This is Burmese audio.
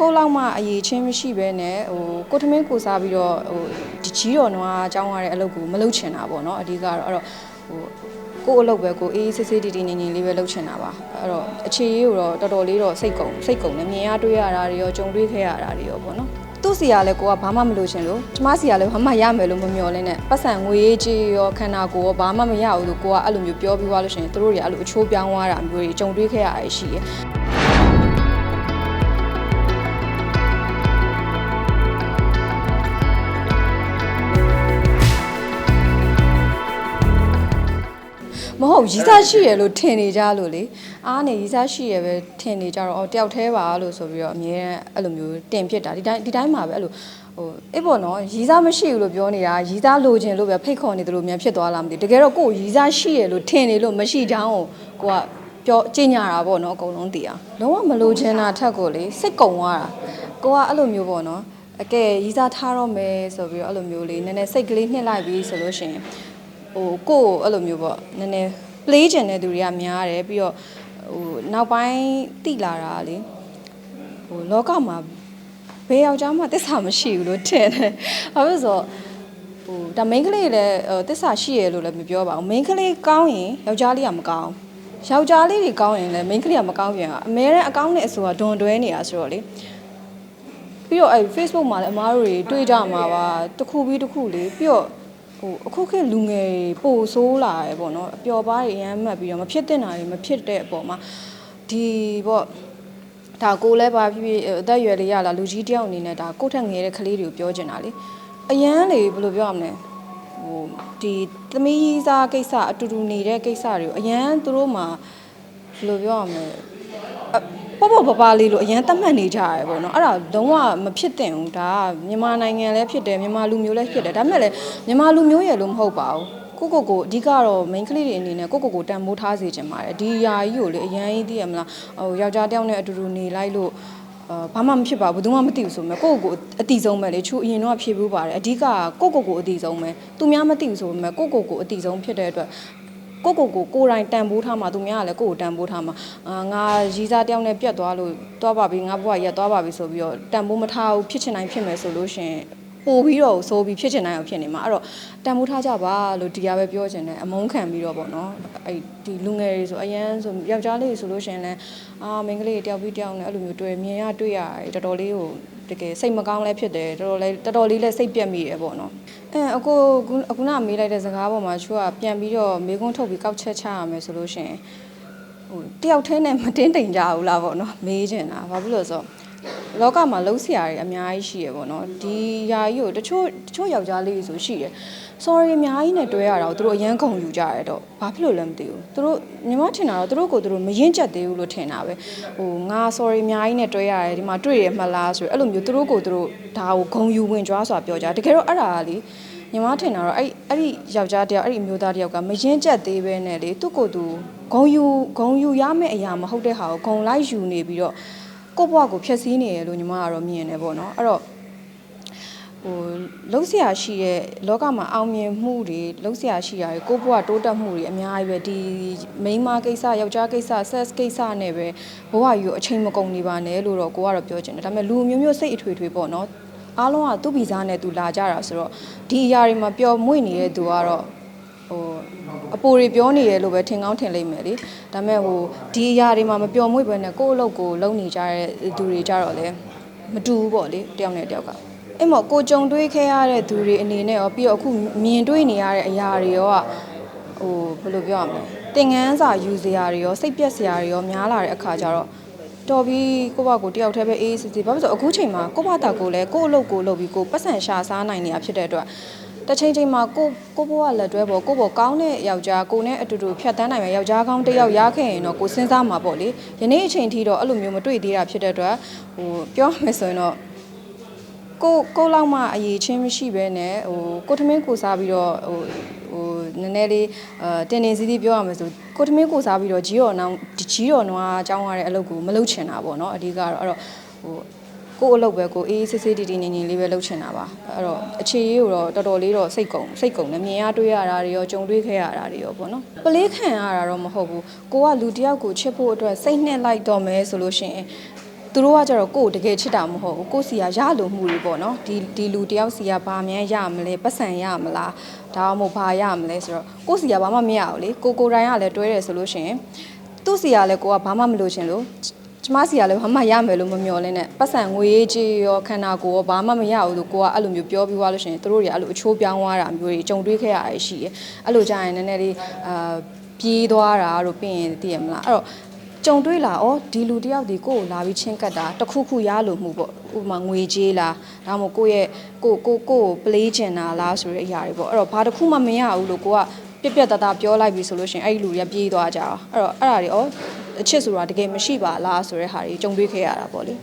ကိုလောက်မှအရေးချင်းမရှိပဲနဲ့ဟိုကိုထမင်းကိုစားပြီးတော့ဟိုဒီကြီးတော်နွားအကြောင်းရတဲ့အလုပ်ကိုမလုပ်ချင်တာပေါ့နော်အဓိကတော့အဲ့တော့ဟိုကို့အလုပ်ပဲကိုအေးအေးဆေးဆေးတည်တည်ငြိမ်ငြိမ်လေးပဲလုပ်ချင်တာပါအဲ့တော့အခြေရေးကိုတော့တော်တော်လေးတော့စိတ်ကုန်စိတ်ကုန်တယ်မြင်ရတွေ့ရတာတွေရောကြုံတွေ့ခဲ့ရတာတွေရောပေါ့နော်သူ့စီကလည်းကိုကဘာမှမလုပ်ချင်လို့ကျမစီကလည်းဘာမှရမယ်လို့မမျှော်လင့်နဲ့ပတ်စံငွေရေးကြီးရောခန္ဓာကိုယ်ရောဘာမှမရဘူးလို့ကိုကအဲ့လိုမျိုးပြောပြီးသွားလို့ရှိရင်တို့တွေအဲ့လိုအချိုးပြောင်းသွားတာမျိုးတွေကြုံတွေ့ခဲ့ရတာရှိတယ် ဟုတ်ရီးစားရှိရလို့ထင်နေကြလို့လေအားနေရီးစားရှိရပဲထင်နေကြတော့အော်တယောက်တည်းပါလို့ဆိုပြီးတော့အမြဲတမ်းအဲ့လိုမျိုးတင်ဖြစ်တာဒီတိုင်းဒီတိုင်းမှာပဲအဲ့လိုဟိုအေးပေါ့နော်ရီးစားမရှိဘူးလို့ပြောနေတာရီးစားလိုချင်လို့ပဲဖိတ်ခေါ်နေတယ်လို့မြန်ဖြစ်သွားလားမသိဘူးတကယ်တော့ကိုယ်ရီးစားရှိရလို့ထင်နေလို့မရှိချောင်းကိုကိုကပြောကြင်ညာတာပေါ့နော်အကုန်လုံးတည်အောင်လုံးဝမလိုချင်တာထက်ကိုလေစိတ်ကုံသွားတာကိုကအဲ့လိုမျိုးပေါ့နော်အကဲရီးစားထားတော့မယ်ဆိုပြီးတော့အဲ့လိုမျိုးလေးနည်းနည်းစိတ်ကလေးနှစ်လိုက်ပြီးဆိုလို့ရှိရင် ဟိုကိုယ့်ကိုအဲ့လိုမျိုးပေါ့နည်းနည်း play ကျင်တဲ့သူတွေကများတယ်ပြီးတော့ဟိုနောက်ပိုင်းတိလာတာကလေဟိုလောကမှာဘယ်ယောက်ျားမှတစ္ဆာမရှိဘူးလို့ထင်တယ်။ဘာဖြစ်လို့ဆိုဟိုဒါ main ကလေးလည်းဟိုတစ္ဆာရှိရလို့လည်းမပြောပါဘူး။ main ကလေးကောင်းရင်ယောက်ျားလေးကမကောင်းဘူး။ယောက်ျားလေးတွေကောင်းရင်လည်း main ကလေးကမကောင်းပြန်အမဲတဲ့အကောင်းနဲ့အဆိုကဒွန်တွဲနေတာဆိုတော့လေပြီးတော့အဲ Facebook မှာလည်းအမားတို့တွေတွေ့ကြမှာပါတစ်ခုပြီးတစ်ခုလေပြီးတော့ ဟိုအခုခေတ်လူငယ်တွေပိုဆိုးလာရယ်ပေါ့နော်အပျော်ပါးတွေအရမ်းမှတ်ပြီးတော့မဖြစ်တဲ့နာတွေမဖြစ်တဲ့အပေါ်မှာဒီပေါ့ဒါကိုလည်းပါဖြစ်ဖြစ်အသက်အရွယ်လေးရလာလူကြီးတယောက်အနေနဲ့ဒါကိုယ့်ထက်ငယ်တဲ့ကလေးတွေကိုပြောချင်တာလေအရန်လေဘယ်လိုပြောရမလဲဟိုဒီသမီးစားကိစ္စအတူတူနေတဲ့ကိစ္စတွေကိုအရန်သူတို့မှာဘယ်လိုပြောရမလဲအ ပေါ့ပေါ့ပပလေးလို့အရန်သတ်မှတ်နေကြရတယ်ပေါ့နော်အဲ့ဒါလုံးဝမဖြစ်သင့်ဘူးဒါကမြန်မာနိုင်ငံလည်းဖြစ်တယ်မြန်မာလူမျိုးလည်းဖြစ်တယ်ဒါပေမဲ့လည်းမြန်မာလူမျိုးရဲ့လို့မဟုတ်ပါဘူးကိုကိုကိုအဓိကတော့ main ကလေးတွေအနေနဲ့ကိုကိုကိုတန်ဖိုးထားစေချင်ပါတယ်ဒီယာကြီးကိုလေအရန်ကြီးသိရမလားဟိုယောက်ျားတစ်ယောက်နဲ့အတူတူနေလိုက်လို့အာဘာမှမဖြစ်ပါဘူးဘယ်သူမှမသိဘူးဆိုမဲ့ကိုကိုကိုအတိဆုံးပဲလေချူအရင်တော့ဖြေဘူးပါတယ်အဓိကကိုကိုကိုအတိဆုံးပဲသူများမသိဘူးဆိုပေမဲ့ကိုကိုကိုအတိဆုံးဖြစ်တဲ့အတွက် ကိုကိုကိုကိုယ်တိုင်တန်ဖိုးထားမှာသူများကလည်းကိုကိုတန်ဖိုးထားမှာအာငါရီးစားတယောက်နဲ့ပြတ်သွားလို့သွားပါပြီငါဘဝရက်သွားပါပြီဆိုပြီးတော့တန်ဖိုးမထားဘူးဖြစ်ချင်တိုင်းဖြစ်မယ်ဆိုလို့ရှင်ပို့ပြီးတော့ဆိုပြီးဖြစ်ချင်တိုင်းအောင်ဖြစ်နေမှာအဲ့တော့တန်ဖိုးထားကြပါလို့ဒီကပဲပြောချင်တယ်အမုန်းခံပြီးတော့ပေါ့နော်အဲ့ဒီလူငယ်တွေဆိုအရန်ဆိုယောက်ျားလေးဆိုလို့ရှင်လဲအာမိန်းကလေးတယောက်ပြီးတယောက်နဲ့အဲ့လိုမျိုးတွေ့မြင်ရတွေ့ရတယ်တော်တော်လေးကို တကယ်စိတ်မကောင်းလဲဖြစ်တယ်တော်တော်လေးတော်တော်လေးလဲစိတ်ပြက်မိတယ်ပေါ့နော်အဲအခုအခုနမေးလိုက်တဲ့စကားပေါ်မှာချူကပြန်ပြီးတော့မေးခွန်းထုတ်ပြီးကောက်ချက်ချရမယ်ဆိုလို့ရှင်ဟိုတယောက်တည်းနဲ့မတင်းတိမ်ကြဘူးလားပေါ့နော်မေးချင်တာဘာဖြစ်လို့လဲဆိုတော့ လောကမှာလုံးဆရာတွေအများကြီးရှိရပေါ့နော်ဒီယာကြီးကိုတချို့တချို့ယောက်ျားလေးတွေဆိုရှိတယ် sorry အများကြီးနဲ့တွဲရတာကိုသူတို့အရန်ခုံယူကြရတော့ဘာဖြစ်လို့လဲမသိဘူးသူတို့ညီမထင်တာတော့သူတို့ကိုသူတို့မရင်ကျက်သေးဘူးလို့ထင်တာပဲဟိုငါ sorry အများကြီးနဲ့တွဲရတယ်ဒီမှာတွေ့ရမှလားဆိုရအဲ့လိုမျိုးသူတို့ကိုသူတို့ဒါကိုဂုံယူဝင်ကြွားစွာပြောကြတကယ်တော့အဲ့ဒါကလေညီမထင်တာတော့အဲ့အဲ့ဒီယောက်ျားတယောက်အဲ့ဒီအမျိုးသားတယောက်ကမရင်ကျက်သေးပဲနဲ့လေသူ့ကိုယ်သူဂုံယူဂုံယူရမယ့်အရာမဟုတ်တဲ့ဟာကိုဂုံလိုက်ယူနေပြီးတော့ ကို့ဘဝကိုဖျက်ဆီးနေရလို့ညီမကတော့မြင်နေပေါ့နော်အဲ့တော့ဟိုလုံးဆရာရှိရဲ့လောကမှာအောင်မြင်မှုတွေလုံးဆရာရှိရတယ်ကိုယ့်ဘဝတိုးတက်မှုတွေအများကြီးပဲဒီမိန်းမကိစ္စယောက်ျားကိစ္စ sex ကိစ္စနဲ့ပဲဘဝကြီးကိုအချိန်မကုန်နေပါနဲ့လို့တော့ကိုကတော့ပြောချင်တယ်ဒါပေမဲ့လူမျိုးမျိုးစိတ်အထွေထွေပေါ့နော်အားလုံးကသူ့ဗီဇာနဲ့သူလာကြတာဆိုတော့ဒီအရာတွေမှာပျော်မွေ့နေတဲ့သူကတော့ ဟိုအပိုတွေပြောနေတယ်လို့ပဲထင်ကောင်းထင်လိမ့်မယ်လေဒါပေမဲ့ဟိုဒီအရာတွေမှာမပျော်မွေ့ဘဲနဲ့ကိုယ့်အလုပ်ကိုလုပ်နေကြတဲ့သူတွေကြတော့လေမတူဘူးပေါ့လေတယောက်နဲ့တယောက်ကအဲ့မော်ကိုကြုံတွေးခဲ့ရတဲ့သူတွေအနေနဲ့ရောပြီးတော့အခုမြင်တွေ့နေရတဲ့အရာတွေရောကဟိုဘယ်လိုပြောရမလဲသင်ငန်းစာယူစရာတွေရောစိတ်ပြက်စရာတွေရောများလာတဲ့အခါကျတော့တော်ပြီးကိုယ့်ဘကိုတယောက်တည်းပဲအေးအေးဆေးဆေးဘာဖြစ်လို့အခုချိန်မှာကိုယ့်ဘတာကိုလည်းကိုယ့်အလုပ်ကိုလုပ်ပြီးကိုယ်ပတ်စံရှာစားနိုင်နေတာဖြစ်တဲ့အတွက် တစ်ချိန်ချိန်မှာကိုကိုဘွားလက်တွဲပေါ်ကိုဘောကောင်းတဲ့ယောက်ျားကိုနဲ့အတူတူဖြတ်တန်းနိုင်မယ့်ယောက်ျားကောင်းတစ်ယောက်ရခဲ့ရင်တော့ကိုစဉ်းစားမှာပေါ့လေယနေ့အချိန်ထိတော့အဲ့လိုမျိုးမတွေ့သေးတာဖြစ်တဲ့အတွက်ဟိုပြောမယ်ဆိုရင်တော့ကိုကိုလောက်မှအရေးချင်းမရှိပဲနဲ့ဟိုကိုထမင်းကိုစားပြီးတော့ဟိုဟိုနည်းနည်းလေးအဲတင်နေစီစီပြောရမယ်ဆိုကိုထမင်းကိုစားပြီးတော့ဂျီရော်နောင်ဂျီရော်နွားအကြောင်းရတဲ့အလုပ်ကိုမလုပ်ချင်တာပေါ့နော်အဓိကတော့အဲ့တော့ဟို ကိုယ့်အလုပ်ပဲကိုအေးအေးဆေးဆေးတည်တည်ငြိမ်ငြိမ်လေးပဲလုပ်ချင်တာပါအဲ့တော့အခြေရေးကိုတော့တော်တော်လေးတော့စိတ်ကုန်စိတ်ကုန်တယ်မြင်ရတွေ့ရတာတွေရောကြုံတွေ့ခဲ့ရတာတွေရောပေါ့နော်ပလေးခံရတာတော့မဟုတ်ဘူးကိုကလူတစ်ယောက်ကိုချစ်ဖို့အတွက်စိတ်နှစ်လိုက်တော့မယ်ဆိုလို့ရှိရင်တသူတို့ကကြတော့ကိုယ့်ကိုတကယ်ချစ်တာမဟုတ်ဘူးကိုယ့်စီကရလို့မှုတွေပေါ့နော်ဒီဒီလူတယောက်စီကဘာမှန်းရမလဲပတ်စံရမလားဒါမှမဟုတ်ဘာရမလဲဆိုတော့ကိုယ့်စီကဘာမှမရဘူးလေကိုကိုယ်တိုင်ကလည်းတွဲတယ်ဆိုလို့ရှိရင်သူ့စီကလည်းကိုကဘာမှမလို့ရှင်လို့ ကျမစီကလည်းဘာမှရမယ်လို့မမျှော်လင့်နဲ့ပတ်စံငွေရေးကြီးရောခန္ဓာကိုယ်ရောဘာမှမရဘူးလို့ကိုကအဲ့လိုမျိုးပြောပြီးသွားလို့ရှိရင်သူတို့တွေအဲ့လိုအချိုးပြောင်းသွားတာမျိုးတွေကြုံတွေ့ခဲ့ရတာရှိတယ်အဲ့လိုကြာရင်နည်းနည်းလေးအာပြေးသွားတာတို့ပြင်ရင်သိရမလားအဲ့တော့ကြုံတွေ့လာဩဒီလူတယောက်ဒီကိုယ့်ကိုလာပြီးချင်းကပ်တာတစ်ခုခုရလို့မှုပေါ့ဥပမာငွေကြေးလားဒါမှမဟုတ်ကိုယ့်ရဲ့ကိုကိုကိုကိုပလေးကျင်တာလားဆိုတဲ့အရာတွေပေါ့အဲ့တော့ဘာတစ်ခုမှမရဘူးလို့ကိုကပြက်ပြက်တသားပြောလိုက်ပြီဆိုလို့ရှရင်အဲ့ဒီလူတွေကပြေးသွားကြအောင်အဲ့တော့အဲ့ဒါတွေဩ အချစ်ဆိုတာတကယ်မရှိပါလားဆိုတဲ့ဟာတွေကြုံတွေ့ခဲ့ရတာပေါ့လေ